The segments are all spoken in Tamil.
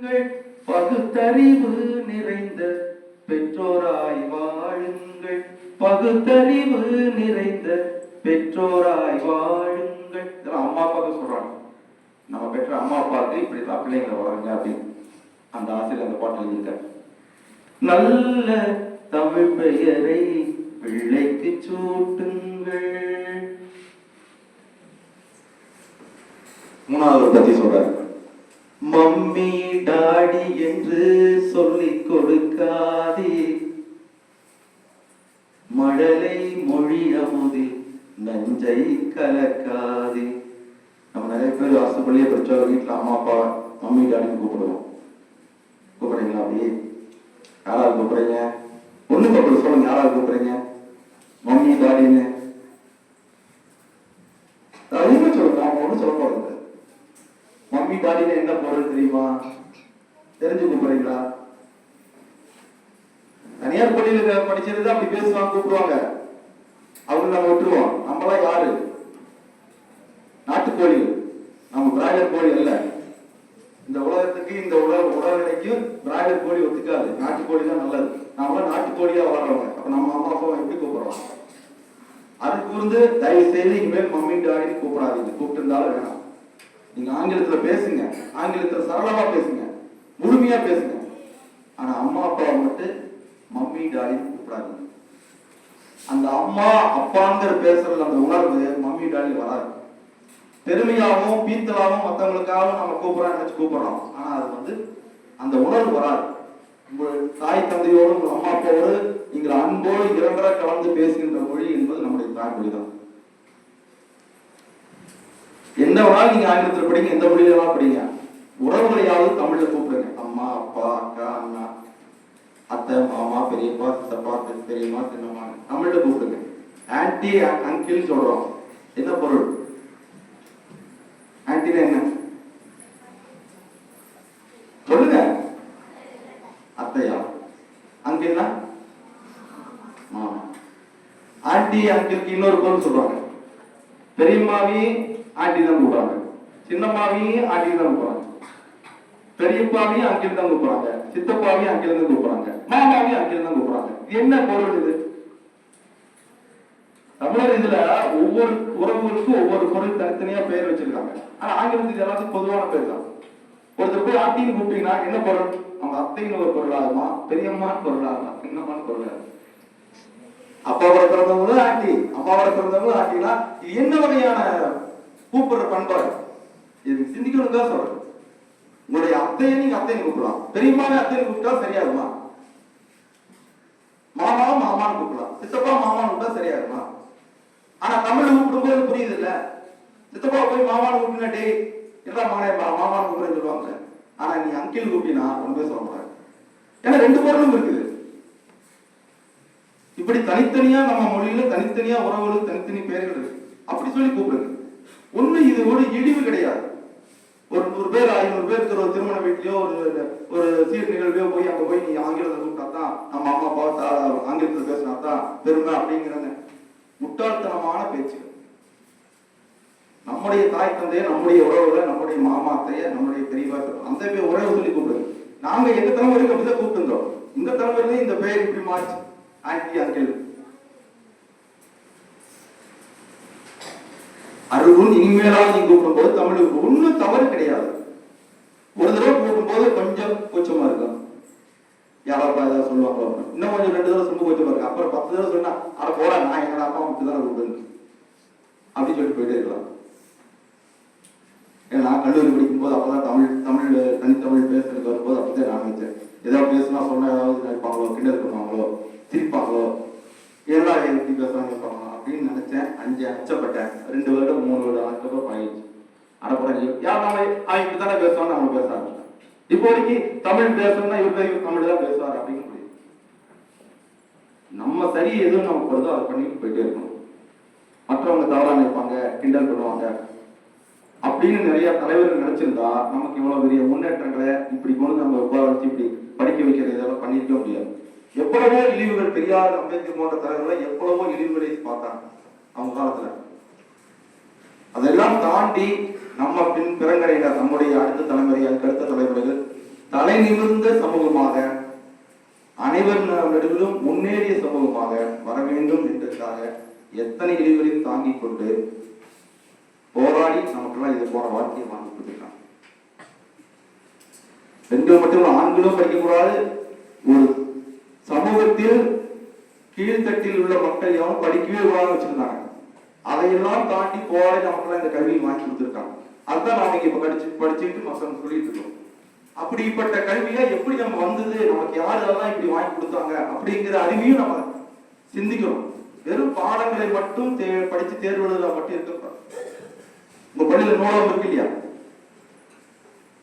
உங்கள் பகுத்தறிவு நிறைந்த பெற்றோராய் வாழுங்கள். பகுத்தறிவு நிறைந்த பெற்றோராய் வாழுங்கள். இதெல்லாம் அம்மா அப்பாவுக்கு சொல்றாங்க. நம்ம பெற்ற அம்மா அப்பாவுக்கு இப்படிதான் பிள்ளைங்களை வளருங்க அப்படின்னு. அந்த ஆசிரியர் அந்த பாட்டில் எழுதியிருக்காரு. நல்ல தமிழ் பெயரை பிள்ளைக்கு சூட்டுங்கள். மூணாவது பத்தி சொல்றாரு. மம்மி டாடி என்று சொல்லிக் கொடுக்காதே. மழலை மொழி அமுதில் நஞ்சை கலக்காதே. நம்ம நிறைய பேர் ஆசைப்பள்ளியே படிச்சா வீட்டுல அம்மா அப்பா மம்மி டாடின்னு கூப்பிடுவோம். கூப்பிடுறீங்களா அப்படியே? யாராவது கூப்பிடுறீங்க? ஒண்ணு பக்கம் சொல்லுங்க யாராவது கூப்பிடுறீங்க? மம்மி டாடின்னு. தனியார் பள்ளியில படிச்சிருந்தா அப்படி பேசுவாங்க கூப்பிடுவாங்க. அவங்க நம்ம விட்டுருவோம். நம்மளாம் யாரு? நாட்டுக்கோழி. நம்ம பிராய்லர் கோழி அல்ல. இந்த உலகத்துக்கு இந்த உலக உடல்நிலைக்கும் பிராய்லர் கோழி ஒத்துக்காது. நாட்டுக்கோழி தான் நல்லது. நாமளாம் நாட்டுக்கோழியா வாழ்றவங்க அப்ப நம்ம அம்மா அப்பாவை எப்படி கூப்பிடுறோம் அதுக்கு வந்து தயவு செய்து இனிமேல் மம்மி டாடின்னு கூப்பிடாதீங்க. கூப்பிட்டு இருந்தாலும் வேணாம். நீங்க ஆங்கிலத்துல பேசுங்க. ஆங்கிலத்துல சரளமா பேசுங்க. முழுமையா பேசுங்க. ஆனா அம்மா அப்பாவை மட்டும் மம்மி டாடின்னு கூப்பிடாதீங்க. அந்த அம்மா அப்பாங்கிற பேசுறதுல அந்த உணர்வு மம்மி டாடி வராது. பெருமையாகவும் பீத்தலாகவும் மற்றவங்களுக்காகவும் நம்ம கூப்பிடறோம் நினைச்சு கூப்பிடுறோம். ஆனா அது வந்து அந்த உணர்வு வராது. உங்கள் தாய் தந்தையோடு உங்கள் அம்மா அப்பாவோடு நீங்கள் அன்போடு இரண்டர கலந்து பேசுகின்ற மொழி என்பது நம்முடைய தாய்மொழி தான் எந்த வேணாலும் நீங்க ஆங்கிலத்தில் படிங்க எந்த மொழியில வேணாலும் படிங்க. உறவுகளையாவது தமிழ்ல கூப்பிடுங்க. அம்மா அப்பா அக்கா அண்ணா அத்தை மாமா பெரியப்பா சித்தப்பா பெரியம்மா சின்னம்மா தமிழ்ல கூப்பிடுங்க. ஆன்டி அங்கிள் சொல்றோம். என்ன பொருள்? ஆன்டினா என்ன? சொல்லுங்க. அத்தையா? அங்கிள்னா மாமா. ஆன்டி அங்கிளுக்கு இன்னொரு பொருள் சொல்றாங்க பெரியம்மாவி ஆண்டி தான் கூப்பிடுறாங்க சின்னம்மாவி ஆண்டி தான் கூப்பிடுறாங்க பெரியப்பாவையும் அங்கிருந்து தான் கூப்பிடுறாங்க. சித்தப்பாவையும் அங்கிருந்து கூப்பிடுறாங்க. மாமாவையும் அங்கிருந்து தான் கூப்பிடுறாங்க. என்ன பொருள் இது தமிழர் இதுல ஒவ்வொரு உறவுகளுக்கும் ஒவ்வொரு பொருள் தனித்தனியா பெயர் வச்சிருக்காங்க. ஆனா ஆங்கிலத்துக்கு இது எல்லாத்துக்கும் பொதுவான பேர் தான். ஒருத்தர் போய் ஆட்டின்னு கூப்பிட்டீங்கன்னா என்ன பொருள் அவங்க அத்தைன்னு ஒரு பொருள் ஆகுமா பெரியம்மான்னு பொருள் ஆகுமா சின்னம்மான்னு பொருள் ஆகுமா அப்பாவோட பிறந்தவங்களும் ஆண்டி. அம்மாவோட பிறந்தவங்களும் ஆண்டினா இது என்ன வகையான கூப்பிடுற பண்பாடு? இது சிந்திக்கணும் தான் சொல்றேன். உங்களுடைய அத்தையை நீங்க அத்தையை கூப்பிடலாம். பெரியம்மாவே அத்தையை கூப்பிட்டா சரியாகுமா? மாமாவை மாமான்னு கூப்பிடலாம். சித்தப்பா மாமான்னு கூப்பிட்டா சரியாகுமா? ஆனா தமிழ் கூப்பிடும்போது புரியுது இல்ல சித்தப்பா போய் மாமான்னு கூப்பிட்டா டேய் என்ன மகனே மாமான்னு கூப்பிடுன்னு சொல்லுவாங்க ஆனா நீ அங்கிள் கூப்பினா ஒன்றுமே சொல்ல மாட்டாங்க ஏன்னா ரெண்டு பொருளும் இருக்குது. இப்படி தனித்தனியா நம்ம மொழியில தனித்தனியா உறவுகளுக்கு தனித்தனி பெயர்கள் இருக்கு. அப்படி சொல்லி கூப்பிடுங்க. ஒண்ணு இது ஒரு இழிவு கிடையாது. ஒரு நூறு பேர் ஐநூறு பேர் இருக்கிற ஒரு திருமண வீட்லயோ ஒரு ஒரு சீர் நிகழ்வையோ போய் அங்க போய் நீ ஆங்கிலத்தை கூப்பிட்டா தான் நம்ம அம்மா அப்பா ஆங்கிலத்தில் பேசினா தான் பெருமை அப்படிங்கிறாங்க முட்டாள்தனமான பேச்சு நம்முடைய தாய் தந்தைய நம்முடைய உறவுகளை நம்முடைய மாமா அத்தைய நம்முடைய பெரியவா அந்த பேர் உறவை சொல்லி கூப்பிடுங்க நாங்க எங்க தலைமுறைக்கு அப்படிதான் கூப்பிட்டு இருந்தோம் இந்த தலைமுறையில இந்த பெயர் இப்படி மாறிச்சு. ஆன்டி அங்கிள் அருளும் இனிமேலாவது நீங்க கூப்பிடும்போது தமிழுக்கு ஒன்றும் தவறு கிடையாது. ஒரு தடவை கூப்பிடும்போது கொஞ்சம் கூச்சமா இருக்கும். யாராப்பா ஏதாவது சொல்லுவாங்களோ இன்னும் கொஞ்சம் ரெண்டு தடவை சொல்லும் கூச்சமா இருக்கு அப்புறம் பத்து தடவை சொன்னா அட போட நான் எங்க அப்பா மட்டும் தானே கூப்பிடுங்க அப்படின்னு சொல்லிட்டு போயிட்டே இருக்கலாம். ஏன்னா நான் கல்லூரி படிக்கும்போது அப்பதான் தமிழ் தமிழ் தனித்தமிழ் பேசுறதுக்கு வரும்போது அப்பதான் நான் நினைச்சேன் ஏதாவது பேசினா சொன்னா ஏதாவது நினைப்பாங்களோ கிண்டல் பண்ணுவாங்களோ சிரிப்பாங்களோ ஏன்னா எப்படி பேசுறாங்க இருப்பாங்களோ அப்படின்னு நினைச்சேன் அஞ்சு அச்சப்பட்டேன் ரெண்டு வருடம் மூணு வருடம் அதுக்கப்புறம் பழகிச்சு அடப்படம் யார் நான் இப்படி தானே பேசுவான்னு அவங்க பேச ஆரம்பிச்சேன் இப்போதைக்கு தமிழ் பேசணும்னா இவர் தமிழ் தான் பேசுவார் அப்படின்னு முடியும் நம்ம சரி எதுவும் நமக்கு வருதோ அதை பண்ணிட்டு போயிட்டே இருக்கணும். மற்றவங்க தவறா நினைப்பாங்க கிண்டல் பண்ணுவாங்க. அப்படின்னு நிறைய தலைவர்கள் நினைச்சிருந்தா நமக்கு இவ்வளவு பெரிய முன்னேற்றங்களை இப்படி கொண்டு நம்ம உட்கார வச்சு இப்படி படிக்க வைக்கிறது இதெல்லாம் பண்ணிருக்க முடியாது. எவ்வளவோ இழிவுகள் பெரியார் அம்பேத்கர் போன்ற தலைவர்களை எவ்வளவோ இழிவுகளை பார்த்தாங்க. அவங்க காலத்துல. அதெல்லாம் தாண்டி நம்ம பின் பிறங்கடையில நம்முடைய அடுத்த தலைமுறையால் அடுத்த தலைமுறைகள் தலை நிமிர்ந்த சமூகமாக அனைவர் நடுவிலும் முன்னேறிய சமூகமாக வர வேண்டும் என்றதுக்காக எத்தனை இடைவெளியும் தாங்கிக் கொண்டு போராடி நமக்கெல்லாம் இது போற வாழ்க்கையை வாங்கி கொடுத்துருக்காங்க. பெண்கள் மட்டும் ஆண்களும் படிக்கக்கூடாது. ஒரு சமூகத்தில் கீழ்த்தட்டில் உள்ள மக்கள் எவனும் படிக்கவே வச்சிருந்தாங்க. அதையெல்லாம் தாண்டி போராடி நமக்குலாம் இந்த கல்வியை வாங்கி கொடுத்துருக்காங்க. அதுதான் நாம இங்க இப்ப படிச்சு படிச்சுட்டு மசம் சொல்லிட்டு இருக்கோம். அப்படிப்பட்ட கல்வியா எப்படி நம்ம வந்தது? நமக்கு யார் அதெல்லாம் இப்படி வாங்கி கொடுத்தாங்க? அப்படிங்கிற அறிவையும் நம்ம சிந்திக்கணும். வெறும் பாடங்களை மட்டும் தே- படிச்சு தேர்வு எழுதுறதா மட்டும் இருக்கக்கூடாது. உங்க பள்ளியில நூலகம் இருக்கு இல்லையா?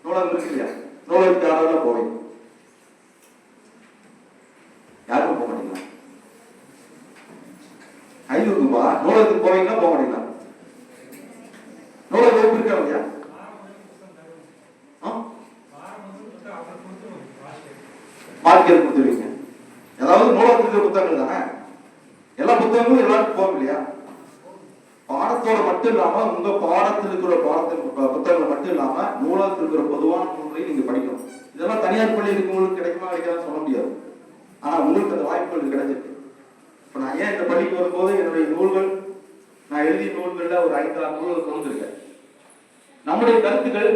நூலகம் இருக்கு இல்லையா? நூலகத்துக்கு யாராவது போவேன் யாருக்கும் போக மாட்டீங்களா? ஐநூறுக்குப்பா நூலகத்துக்கு போவீங்களா? போக மாட்டீங்களா? நூலக வகுப்பு இருக்கா இல்லையா ஆ? மார்க்கெட் கொடுத்துருவீங்க. ஏதாவது நூலகத்துக்கு புத்தகங்கள் தானே? எல்லா புத்தகங்களும் எல்லாருக்கும் போகும் இல்லையா பாடத்தோட மட்டும் இல்லாம உங்க பாடத்தில் இருக்கிற பாடத்தில் புத்தகங்கள் மட்டும் இல்லாம நூலகத்தில் இருக்கிற பொதுவான நூல்களையும் நீங்க படிக்கணும். இதெல்லாம் தனியார் பள்ளி இருக்கவங்களுக்கு கிடைக்குமா? கிடைக்காதுன்னு சொல்ல முடியாது. ஆனா உங்களுக்கு அந்த வாய்ப்புகள் கிடைச்சிருக்கு ஏன் இந்த பள்ளிக்கு வரும்போது என்னுடைய நூல்கள் நான் எழுதிய நூல்களில் ஒரு ஐந்து ஆறு நூல்கள் கொண்டிருக்கேன் நம்முடைய கருத்துக்கள்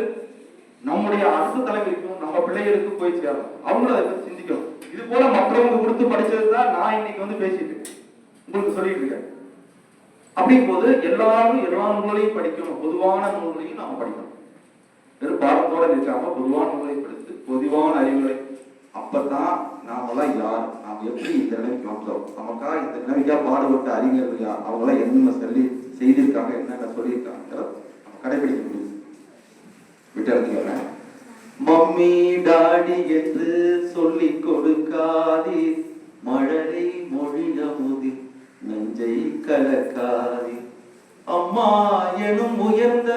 நம்முடைய அரசு தலைமைக்கும் நம்ம பிள்ளைகளுக்கும் போய் சேரணும். அவங்களும் அதை பற்றி சிந்திக்கணும். இது போல மற்றவங்க கொடுத்து படிச்சது தான் நான் இன்னைக்கு வந்து பேசிட்டு இருக்கேன். உங்களுக்கு சொல்லிட்டு இருக்கேன். அப்படிங்கும் போது எல்லாரும் எல்லா நூல்களையும் படிக்கணும். பொதுவான நூல்களையும் நாம படிக்கணும். வெறும் பாடத்தோட நிற்காம பொதுவான நூல்களை படித்து பொதுவான அறிவுரை அப்பதான் நாமெல்லாம் யார்? நாம் எப்படி இந்த நிலைமைக்கு வந்தோம் நமக்கா இந்த நிலைமைக்கா பாடுபட்ட அறிஞர்கள் யார்? அவங்களாம் என்னென்ன சொல்லி செய்திருக்காங்க என்னென்ன சொல்லியிருக்காங்க கடைபிடிக்க முடியும். விட்டு மம்மி டாடி என்று சொல்லி கொடுக்காதே மழலை மொழியமுதி நஞ்சை கலக்காதே அம்மா எனும் உயர்ந்த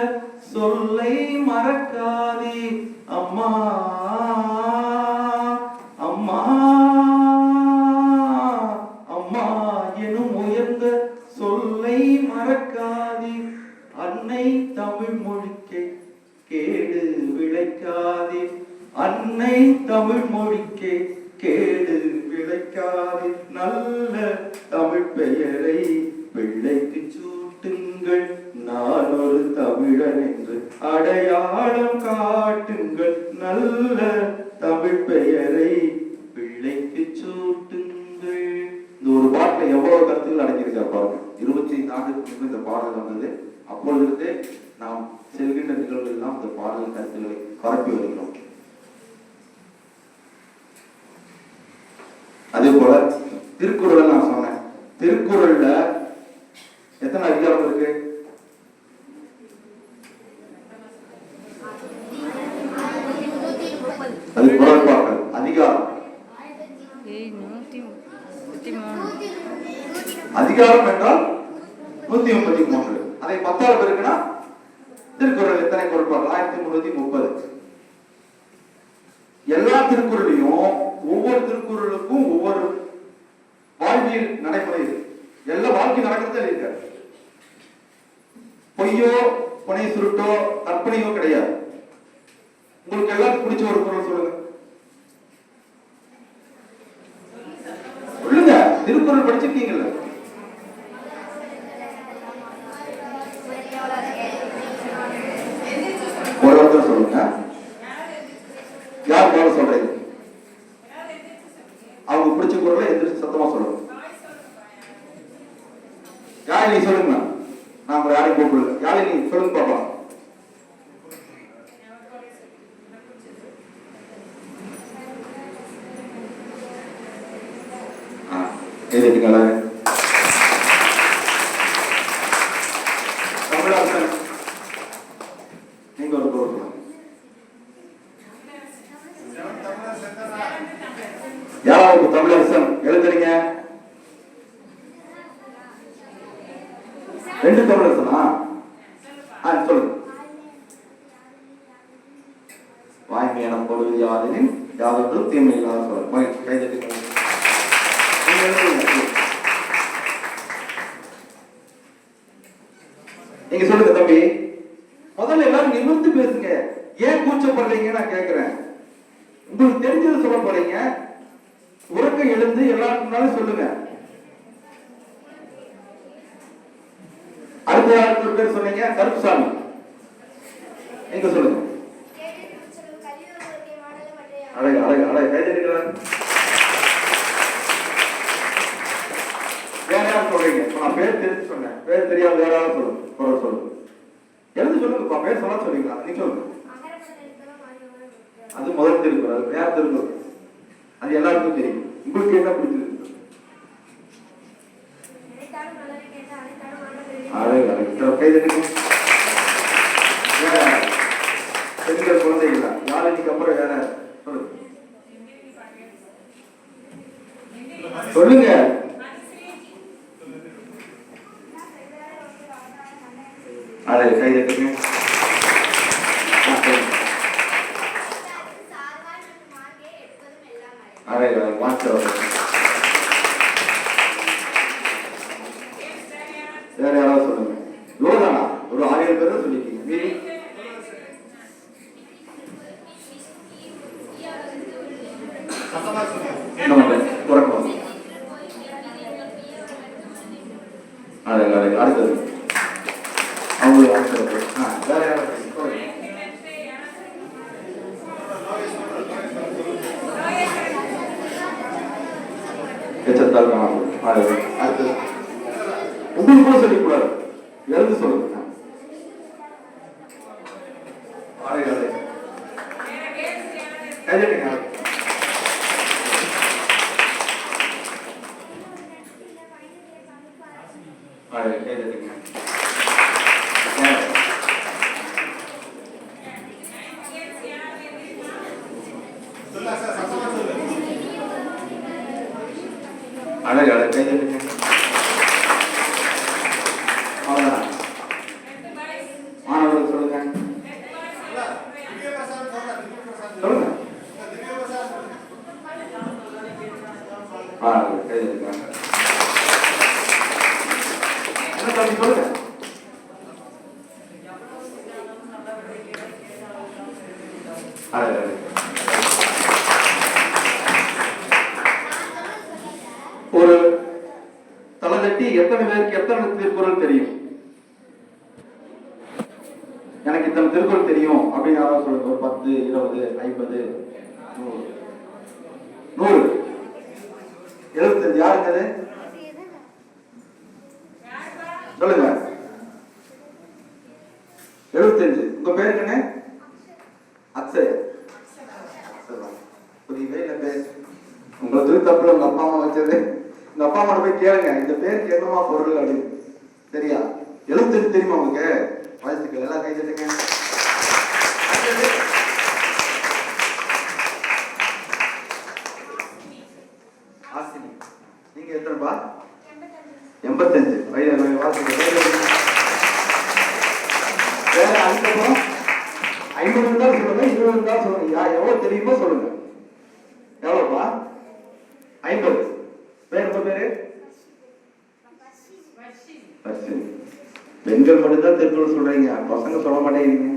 சொல்லை மறக்காதே அம்மா விளைக்காதே. அன்னை தமிழ் மொழிக்கே கேடு விளைக்காதே. நல்ல தமிழ் பெயரை பிள்ளைக்கு சூட்டுங்கள். நான் ஒரு தமிழன் என்று அடையாளம் காட்டுங்கள். நல்ல தமிழ் பெயரை பிள்ளைக்கு சூட்டுங்கள். இந்த ஒரு பாட்டுல எவ்வளவு கருத்துக்கள் அடங்கியிருக்கா பாருங்க இருபத்தி ஐந்து ஆண்டுக்கு முன்பு இந்த பாடல் வந்தது. அப்பொழுது நிகழ்வுகள் பாடல் கருத்துக்களை பரப்பி வருகிறோம். அதே போல திருக்குறள் நான் சொன்னேன். திருக்குறள்ல எத்தனை அதிகாரம் இருக்கு அது குரல்பாக்கள் அதிகாரம் ஏய் நூற்றி முப்பத்தி மூணு அதிகாரம் என்றால் நூத்தி முப்பத்தி மூன்று அதை பத்தாறு பேருக்குன்னா திருக்குறள் எத்தனை குரல்பாக்கள் ஆயிரத்தி முன்னூத்தி முப்பது எல்லா திருக்குறளையும் ஒவ்வொரு திருக்குறளுக்கும் ஒவ்வொரு வாழ்வியல் நடைமுறை இருக்கு எல்லா வாழ்க்கை நடக்கிறதே இருக்காது பொய்யோ புனை சுருட்டோ கற்பனையோ கிடையாது. உங்களுக்கு எல்லாருக்கும் பிடிச்ச ஒரு குரல் சொல்லுங்க. சொல்லுங்க. திருக்குறள் படிச்சிருக்கீங்கல்ல. ஒரு ஒருத்தர் சொல்லுங்க. யார் சொல்றீங்க? அவங்க பிடிச்ச குரலை எந்திரிச்சு சத்தமா சொல்லுங்க. யாரை சொல்லுங்க. நான் உங்களை யாரையும் கூப்பிடல. யாரை சொல்லுங்க பாப்பா ஆ, எழுதிட்டீங்களா தமிழாசன் நீங்க ஒரு குரல் சொல்லுங்க யாராவது தமிழரசன் எழுதுறீங்க ரெண்டு தமிழரசனா ஆ சொல்லுங்க வாய்மையான பொழுது யாதெனில் யாவர்களும் தீமை இல்லாத சொல்ல கை தட்டி நீங்க எழுதுங்க. நீங்க சொல்லுங்க தம்பி முதல்ல எல்லாரும் நிமிர்ந்து பேசுங்க ஏன் கூச்சப்படுறீங்க நான் கேக்குறேன் உங்களுக்கு தெரிஞ்சது சொல்ல போறீங்க உறக்க எழுந்து எல்லாருக்கும் முன்னாலும் சொல்லுங்க அடுத்த யாருக்கு ஒரு பேர் சொன்னீங்க கருப்புசாமி. எங்க சொல்லுங்க? அழகு அழகு அழகு. கைதடிக்கிறார் வேற யாரும் சொல்றீங்க? நான் பேர் தெரிஞ்சு சொன்னேன். பேர் தெரியாத வேற யாரும் சொல்லு குறை சொல்லு எழுந்து சொல்லுங்கப்பா பேர் சொல்ல சொல்றீங்களா? நீ சொல்லுங்க. அது முதல் திருக்குறள் அது வேற திருக்குறள். அது எல்லாருக்கும் தெரியும். உங்களுக்கு என்ன பிடிச்சது அழகு அழகு இத்தனை கைதடிங்க வேற பெண்கள் குழந்தைகளா யாரு இன்னைக்கு அப்புறம் வேற சொல்லுங்க சொல்லுங்க அழகு கைதட்டுங்க ஆ, சொல்லுங்க. அழகு அழகு மாற்றம் வேற யாராவது சொல்லுங்க யோகானா ஒரு ஆயிரம் பேர் தான் சொல்லிருக்கீங்க மீறி நம்ம துறக்கலாம் அழகு அழகு அடுத்தது அவங்களுக்கு அடுத்தது ஆ வேற யாராவது சொல்லுங்க. எச்சத்தால் காணாமல் அழகு அடுத்தது உங்களுக்கு கூட சொல்லிக்கூடாது எழுந்து சொல்லுங்க அழகு அழகு கைதட்டுங்க அழகு கைதட்டுங்க வேற. அழகு அழகு கைதட்டுங்க அவ்வளவுதான் மாணவர்கள் சொல்லுங்க சொல்லுங்க ஆ கைதட்டுங்க என்ன தம்பி சொல்லுங்க அழகு அழகு ஒரு தலைதட்டி எத்தனை பேருக்கு எத்தனை திருக்குறள் தெரியும் எனக்கு இத்தனை திருக்குறள் தெரியும் அப்படின்னு யாராவது சொல்லுங்க ஒரு பத்து இருபது ஐம்பது நூறு நூறு எழுபத்தஞ்சு யாருங்க அது சொல்லுங்க எழுபத்தஞ்சு உங்க பேர் என்ன அக்ஷய் அக்ஷயா. புரியவே இல்லை பேர் உங்களை திருத்தப்புல உங்க அப்பா அம்மா வச்சது உங்க அப்பா அம்மா போய் கேளுங்க இந்த பேருக்கு என்னமா பொருள் அப்படின்னு சரியா எழுபத்தஞ்சு தெரியுமா உங்களுக்கு வயசுக்கு எல்லாம் கை தட்டுங்க ஆசினி எத்தனைப்பா? எண்பத்தஞ்சு. வயது வாசிக்க வேற அதுக்கப்புறம் ஐம்பது இருந்தாலும் சொல்லுங்க இருபது இருந்தாலும் சொல்லுங்க. யார் எவ்வளவு தெரியுமோ சொல்லுங்க. எவ்வளவுப்பா? ஐம்பது. பேர் உங்க பேரு? பெண்கள் மட்டும்தான் திருக்குறள் சொல்றீங்க. பசங்க சொல்ல மாட்டேங்கிறீங்க.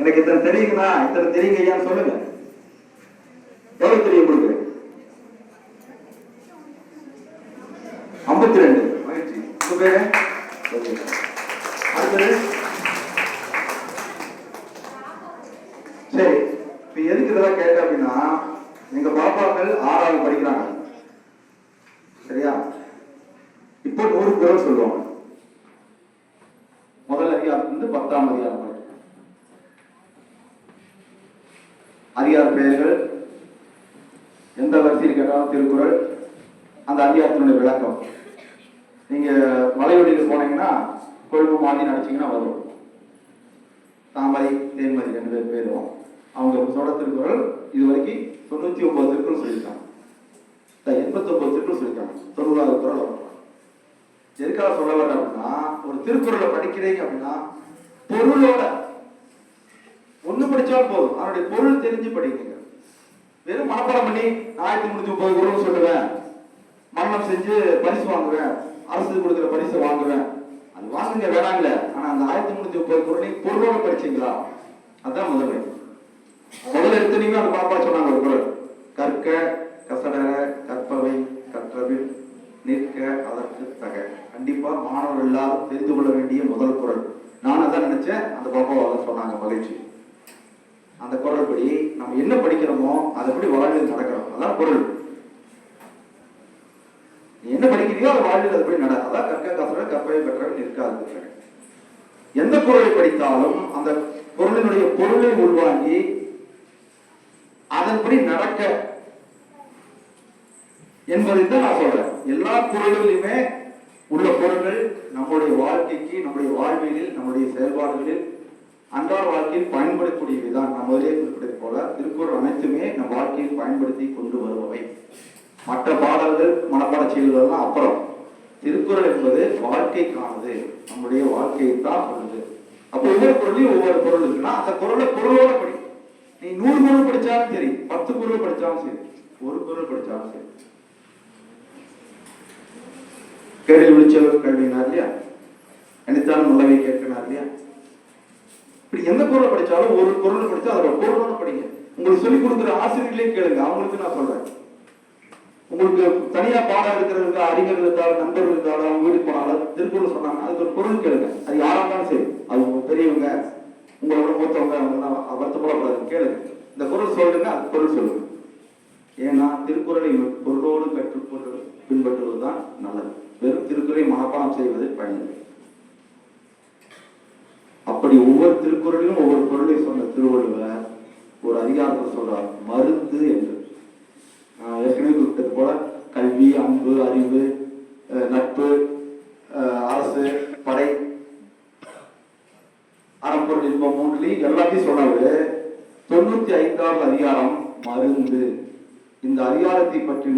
எனக்கு இத்தனை தெரியுங்களா இத்தனை தெரியுங்க ஐயான்னு சொல்லுங்க எவ்வளவு தெரியும் உங்களுக்கு ஐம்பத்தி ரெண்டு மகிழ்ச்சி உங்க பேரு ஓகே. அடுத்தது? சரி இப்ப எதுக்கு இதெல்லாம் கேட்டேன் அப்படின்னா எங்க பாப்பாக்கள் ஆறாவது படிக்கிறாங்க சரியா இப்போ நூறு குரல் சொல்லுவாங்க முதல் அதிகாரத்துல இருந்து பத்தாம் அதிகாரம் வரை அதிகார பெயர்கள் எந்த வரிசையில் கேட்டாலும் திருக்குறள் அந்த அதிகாரத்தினுடைய விளக்கம் நீங்க மலைவெளியில் போனீங்கன்னா கொழும்பு மாதிரி நடிச்சீங்கன்னா வரும். தாமரை தேன்மதி ரெண்டு பேர் பேரும் அவங்க சொல்ற திருக்குறள் இது வரைக்கும் தொண்ணூத்தி ஒன்பது திருக்குறள் சொல்லியிருக்காங்க. எண்பத்தி ஒன்பது திருக்குறள் சொல்லியிருக்காங்க. தொண்ணூறாவது குரல் வரும். எதுக்காக சொல்ல வர்றேன் அப்படின்னா ஒரு திருக்குறளை படிக்கிறீங்க அப்படின்னா பொருளோட ஒண்ணு படிச்சாலும் போதும். அதனுடைய பொருள் தெரிஞ்சு படிக்கிறீங்க வெறும் மனப்பாடம் பண்ணி ஆயிரத்தி முன்னூத்தி முப்பது குரல் சொல்லுவேன். மரணம் செஞ்சு பரிசு வாங்குவேன். அரசு கொடுக்குற பரிசு வாங்குவேன். அது வாங்குங்க வேணாங்களே ஆனா அந்த ஆயிரத்தி முன்னூத்தி முப்பது குரலையும் பொருளோட படிச்சீங்களா அதான் முதல்ல முதல்ல எடுத்தனையுமே அந்த பாப்பா சொன்னாங்க ஒரு குரல் கற்க கசடர கற்பவை கற்றபில் நிற்க அதற்கு தக. கண்டிப்பா மாணவர் எல்லாரும் தெரிந்து கொள்ள வேண்டிய முதல் குரல். நான் அதான் நினைச்சேன். அந்த பாப்பா அதை சொன்னாங்க. மகிழ்ச்சி. அந்த குரல் படி நம்ம என்ன படிக்கிறோமோ அதைப்படி வாழ்வில் நடக்கிறோம்? அதான் பொருள். நீ என்ன படிக்கிறியோ அது வாழ்வில் அதுபடி நட அதான் கற்க கசடர கற்பவை பெற்றவன் இருக்காது எந்த பொருளை படித்தாலும் அந்த பொருளினுடைய பொருளை உள்வாங்கி அதன்படி நடக்க என்பதை தான் நான் சொல்றேன். எல்லா பொருள்களிலுமே உள்ள பொருள்கள் நம்முடைய வாழ்க்கைக்கு நம்முடைய வாழ்வியலில் நம்முடைய செயல்பாடுகளில் அன்றாட வாழ்க்கையில் பயன்படக்கூடியவை தான் நான் முதலே குறிப்பிட்டது போல திருக்குறள் அனைத்துமே நம் வாழ்க்கையில் பயன்படுத்தி கொண்டு வருபவை. மற்ற பாடல்கள் மனப்பாட செய்வதெல்லாம் அப்புறம். திருக்குறள் என்பது வாழ்க்கைக்கானது. நம்முடைய வாழ்க்கையை தான் சொல்லுது. அப்போ ஒவ்வொரு பொருளையும் ஒவ்வொரு பொருள் இருக்குன்னா அந்த பொருளை பொருளோட படி. நீ நூறு பொருள் படிச்சாலும் சரி பத்து பொருள் படிச்சாலும் சரி ஒரு பொருள் படிச்சாலும் சரி. கேள்வி விழிச்சவர் கல்வினார் இல்லையா? நினைத்தாலும் நல்லவை கேட்கினார் இல்லையா? இப்படி எந்த பொருளை படிச்சாலும் ஒரு பொருள் படிச்சா அதோட பொருளோட படிங்க. உங்களுக்கு சொல்லிக் கொடுக்குற ஆசிரியர்களையும் கேளுங்க. அவங்களுக்கு நான் சொல்றேன். உங்களுக்கு தனியா பாடம் எடுக்கிறதுக்கு அறிஞர்கள் இருந்தாலும் நண்பர்கள் இருந்தாலும் அவங்க வீட்டுக்கு போனாலும் திருக்குறள் சொன்னாங்க. அதுக்கு ஒரு பொருள் கேளுங்க. அது யாரா இருந்தாலும் சரி. அது உங்க பெரியவங்க உங்களோட மூத்தவங்க அவங்கெல்லாம் வருத்தப்படக்கூடாது. கேளுங்க. இந்த பொருள் சொல்லுங்க அது பொருள் சொல்லுங்க. ஏன்னா திருக்குறளை பொருளோடு கற்றுக்கொண்டு பின்பற்றுவதுதான் நல்லது. வெறும் திருக்குறளை மனப்பாடம் செய்வது பயனில்லை அப்படி ஒவ்வொரு திருக்குறளிலும் ஒவ்வொரு பொருளை சொன்ன திருவள்ளுவர் ஒரு அதிகாரத்தை சொல்றார் மருந்து என்று ஏற்கனவே குறிப்பிட்டது போல கல்வி அன்பு அறிவு அஹ் நட்பு அஹ் அரசு படை அறப்பொருள் இன்பம் மூன்றுலையும் எல்லாத்தையும் சொன்னாரு தொண்ணூத்தி ஐந்தாவது அதிகாரம் மருந்து. இந்த அதிகாரத்தை பற்றி